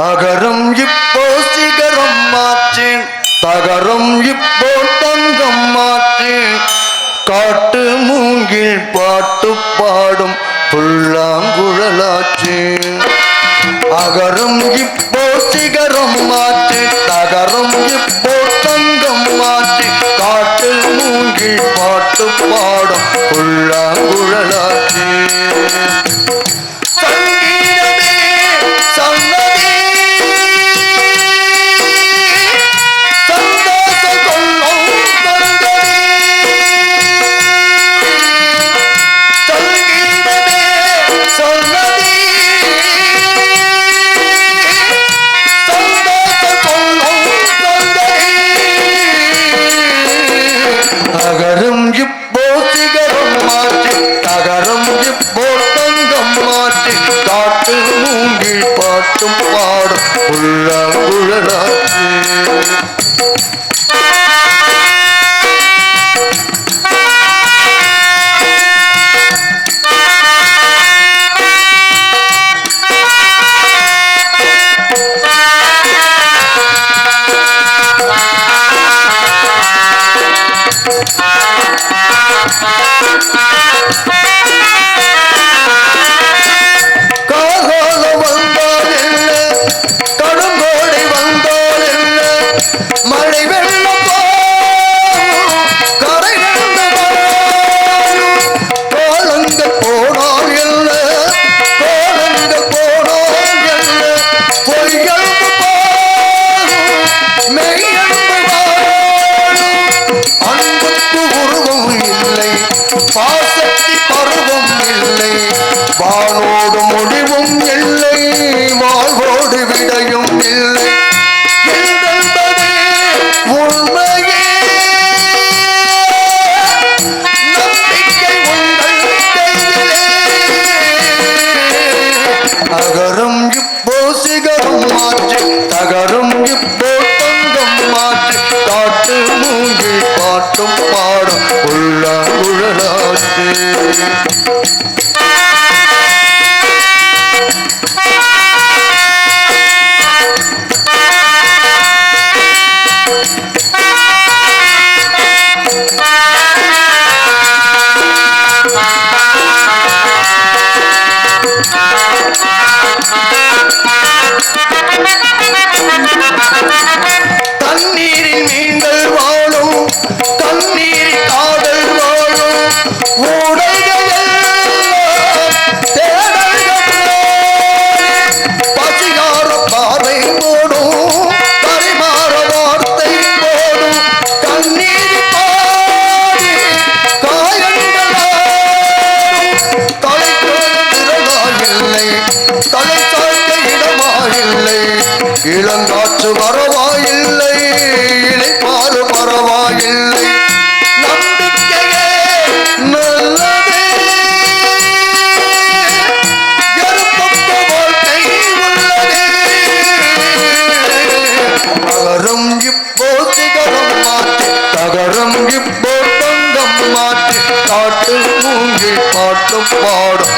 அகரம் இப்போ சிகரம் மாற்று தகரம் இப்போ தங்கம் மாற்று. காட்டு மூங்கில் பாட்டு பாடும் புல்லாங்குழலாச்சு. அகரம் இப்போ சிகரம் மாற்று தகரம் இப்போ தங்கம் மாற்று. காட்டு மூங்கில் பாட்டு பாடும் மூங்கில் பாட்டும் பாடும். உள்ளங்குழலாச்சு பாசத்தி பருவம் இல்லை. பாட்டும் பாடும் உள்ள உழலாட்டு தண்ணீரின் இடமாயில்லை தலை சாய்ந்த இடமாயில்லை இளங்காற்று வர பாட்டும் மூங்கி பாட்டும் பாடும்